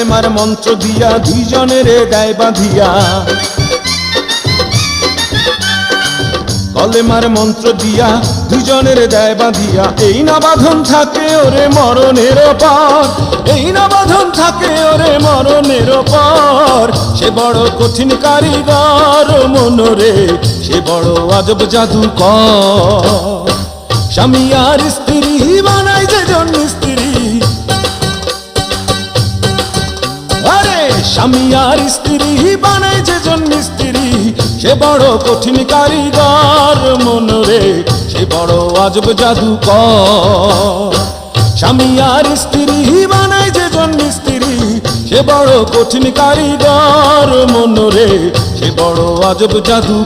কলেমার মন্ত্র দিয়া দুইজনের দেয় বাঁধিয়া। কলেমার মন্ত্র দিয়া দুজনের দেয় বাঁধিয়া। এই না বাঁধন থাকে ওরে মরণের পর, এই না বাঁধন থাকে ওরে মরণের পর। সে বড় কঠিন কারিগর মনরে, সে বড় আজব জাদু স্বামী আর স্ত্রী স্বামী আর স্ত্রী বানায় যে জন্য স্ত্রী, সে বড় কঠিন কারিগর মনরে সে বড় আজব জাদু স্বামী আর স্ত্রী বানায় যে জন্য স্ত্রী, সে বড় কঠিন কারিগর মনরে সে বড় আজব জাদু